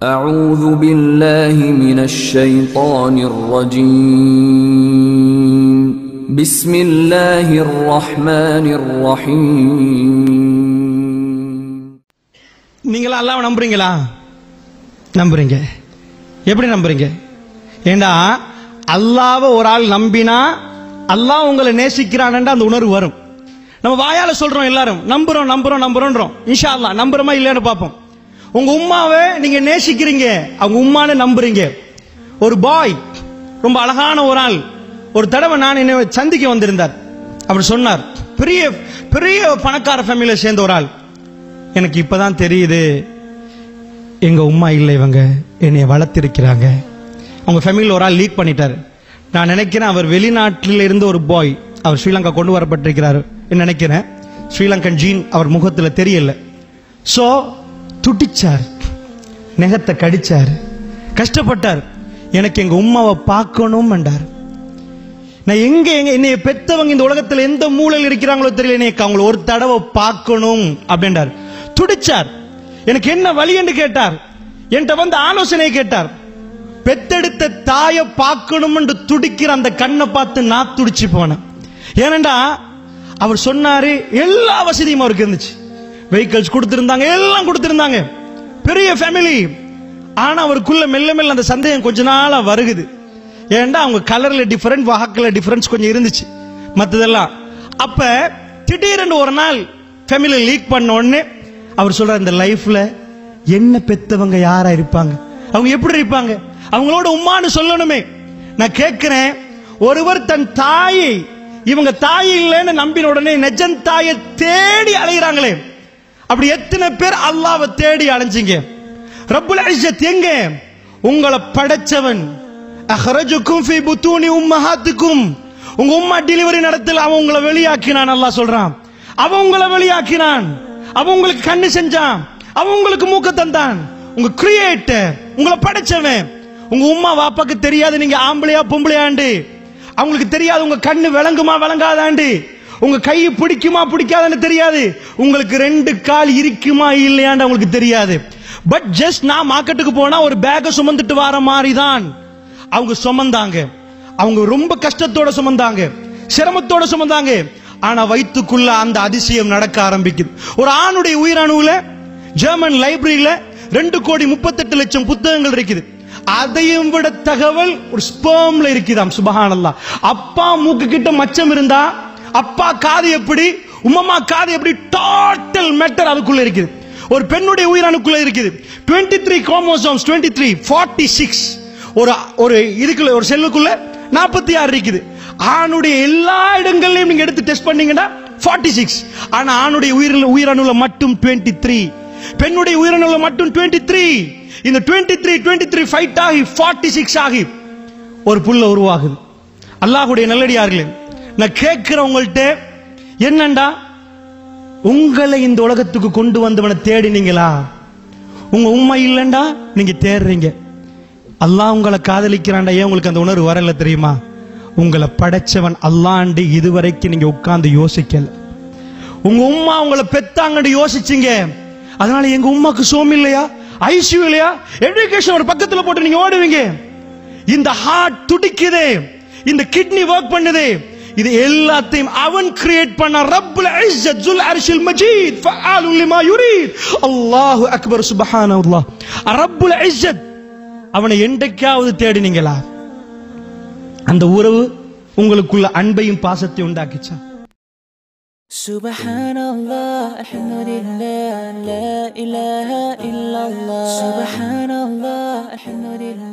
أعوذ بالله من الشيطان الرجيم بسم الله الرحمن الرحيم நீங்களா அல்லாவை நம்புறீங்களா நம்புறீங்க எப்படி நம்புறீங்க ஏண்டா அல்லாவை ஒரு ஆள் நம்பினா அல்லாஹ் உங்களை நேசிக்கிறான்டா அந்த உணர்வு வரும் நம்ம வாயால சொல்றோம் எல்லாரும் நம்புறோம் நம்புறோம் நம்புறோன்றோம் இன்ஷா அல்லாஹ் நம்புறோமா இல்லையான்னு பார்ப்போம் உங்க உம்மாவை நீங்க நேசிக்கிறீங்க அவங்க உம்மான்னு நம்புறீங்க. ஒரு பாய் ரொம்ப அழகான ஒரு ஆள். ஒரு தடவை நான் என்னை சந்திக்க வந்திருந்தார். அவர் சொன்னார் பெரிய பெரிய பணக்கார ஃபேமிலியை சேர்ந்த ஒரு ஆள். எனக்கு இப்பதான் தெரியுது எங்க உம்மா இல்லை இவங்க. என்னைய வளர்த்திருக்கிறாங்க. அவங்க ஃபேமிலியில் ஒரு ஆள் லீக் பண்ணிட்டார். நான் நினைக்கிறேன் அவர் வெளிநாட்டில் இருந்து ஒரு பாய் அவர் ஸ்ரீலங்கா கொண்டு வரப்பட்டிருக்கிறாரு. நினைக்கிறேன்? ஸ்ரீலங்கன் ஜீன் அவர் முகத்தில் தெரியல. ஸோ துடிச்சார் நெகத்தை கடிச்சார் கஷ்டப்பட்டார். எனக்கு எங்க உம்மாவை பார்க்கணும் என்றார். நான் எங்க எங்க என்னைய பெத்தவங்க இந்த உலகத்துல எந்த மூலையில் இருக்கிறாங்களோ தெரியல எனக்கு அவங்கள ஒரு தடவை பார்க்கணும் அப்படின்றார். துடிச்சார். எனக்கு என்ன வழி என்று கேட்டார். என்கிட்ட வந்து ஆலோசனை கேட்டார். பெத்தெடுத்த தாயை பார்க்கணும் என்று துடிக்கிற அந்த கண்ணை பார்த்து நான் துடிச்சு போனேன். ஏனண்டா அவர் சொன்னாரு எல்லா வசதியும் அவருக்கு இருந்துச்சு. வெஹிக்கிள்ஸ் கொடுத்துருந்தாங்க எல்லாம் கொடுத்துருந்தாங்க. பெரிய ஃபேமிலி ஆனால் அவருக்குள்ள மெல்ல மெல்ல அந்த சந்தேகம் கொஞ்ச நாளாக வருகுது. ஏன்டா அவங்க கலரில் டிஃப்ரெண்ட் வாக்கில் டிஃப்ரென்ஸ் கொஞ்சம் இருந்துச்சு. மற்றதெல்லாம் அப்போ திடீரென்று ஒரு நாள் ஃபேமிலி லீக் பண்ண உடனே அவர் சொல்கிறார் இந்த லைஃப்பில் என்ன பெத்தவங்க யாராக இருப்பாங்க? அவங்க எப்படி இருப்பாங்க? அவங்களோட உம்மான்னு சொல்லணுமே. நான் கேட்கிறேன் ஒருவர் தன் தாயை இவங்க தாய் இல்லைன்னு நம்பின உடனே நெஜன் தாயை தேடி அலைகிறாங்களே அப்படி எத்தனை பேர் அல்லாவை தேடி அலைஞ்சிங்க? ரப்புல் இஸ்ஸத் எங்க? உங்களை படைச்சவன். அஹ்ரஜுக்கும் ஃபி புத்தூனி உம்மஹாத்துக்கும். உங்க உம்மா டெலிவரி நடத்தல அவன் உங்களை வெளியாக்கினான் அல்லாஹ் சொல்றான். அவன் உங்களை வெளியாக்கினான். அவன் உங்களுக்கு கண்ணு செஞ்சான். அவன் உங்களுக்கு மூக்க தந்தான். உங்க கிரியேட்டர் உங்களை படைச்சவன். உங்க உம்மா வாப்பாக்கு தெரியாது நீங்க ஆம்பளையா பொம்பளையாண்டு. அவங்களுக்கு தெரியாது உங்க கண்ணு விளங்குமா விளங்காதாண்டு. உங்க கை பிடிக்குமா பிடிக்காதுன்னு தெரியாது. உங்களுக்கு ரெண்டு கால் இருக்குமா இல்லையான்னு அவங்களுக்கு தெரியாது. பட் ஜஸ்ட் நான் மார்க்கெட்டுக்கு போனா ஒரு பேக்கை சுமந்துட்டு வர மாதிரி தான் அவங்க சுமந்தாங்க. அவங்க ரொம்ப கஷ்டத்தோட சுமந்தாங்க. சிரமத்தோட சுமந்தாங்க. ஆனா வயிற்றுக்குள்ள அந்த அதிசயம் நடக்க ஆரம்பிக்குது. ஒரு ஆணுடைய உயிரணுவுல ஜெர்மன் லைப்ரரியில ரெண்டு கோடி முப்பத்தெட்டு லட்சம் புத்தகங்கள் இருக்குது. அதையும் விட தகவல் ஒரு ஸ்பேம்ல இருக்குதாம் சுபஹானல்லா. அப்பா மூக்கு கிட்ட மச்சம் இருந்தா அப்பா காது எப்படி உம்மம்மா காது எப்படி டோட்டல் மேட்டர் அதுக்குள்ள இருக்குது. ஒரு பெண்ணுடைய உயிரணுக்குள்ள இருக்குது. 23 three chromosomes twenty three forty six ஒரு ஒரு இதுக்குள்ள ஒரு செல்லுக்குள்ள நாற்பத்தி ஆறு இருக்குது. ஆணுடைய எல்லா இடங்கள்லையும் நீங்க எடுத்து டெஸ்ட் பண்ணீங்கன்னா ஃபார்ட்டி சிக்ஸ் ஆனா ஆணுடைய உயிர் உயிரணுல மட்டும் டுவெண்ட்டி த்ரீ பெண்ணுடைய உயிரணுல மட்டும் டுவெண்ட்டி த்ரீ இந்த twenty three twenty three fight ஆகி ஃபார்ட்டி சிக்ஸ் ஆகி ஒரு புல்ல உருவாகுது. அல்லாஹுடைய நல்லடியார்களே நான் கேட்கிறவங்கள்ட்ட என்னண்டா? உங்களை இந்த உலகத்துக்கு கொண்டு வந்தவனை தேடினீங்களா? உங்க உண்மை இல்லைண்டா? நீங்க தேடுறீங்க. அல்லாஹ் உங்களை காதலிக்கிறான்டா. ஏன் உங்களுக்கு அந்த உணர்வு வரல தெரியுமா? உங்களை படைச்சவன் அல்லாண்டு இதுவரைக்கும் நீங்க உட்கார்ந்து யோசிக்கல. உங்க உம்மா உங்களை பெத்தாங்கன்னு யோசிச்சீங்க. அதனால எங்க உமாக்கு சோம் இல்லையா? ஐசியூ இல்லையா? எஜுகேஷன் ஒரு பக்கத்துல போட்டு நீங்க ஓடுவீங்க. இந்த ஹார்ட் துடிக்குதே. இந்த கிட்னி ஒர்க் பண்ணுதே. இது எல்லாத்தையும் அவன் கிரியேட் பண்ண ரப்புல் இஸ்ஸத் ஜுல் அர்ஷில் மஜீத் ஃபஆலு லிமா யுரீத் அல்லாஹு அக்பர் சுப்ஹானல்லாஹ் ரப்புல் இஸ்ஸத் அவனை என்றைக்காவது தேடினீங்களா அந்த உறவு உங்களுக்குள்ள அன்பையும் பாசத்தையும் உண்டாக்கிச்சா سبحان الله الحمد لله لا إله إلا الله سبحان الله الحمد لله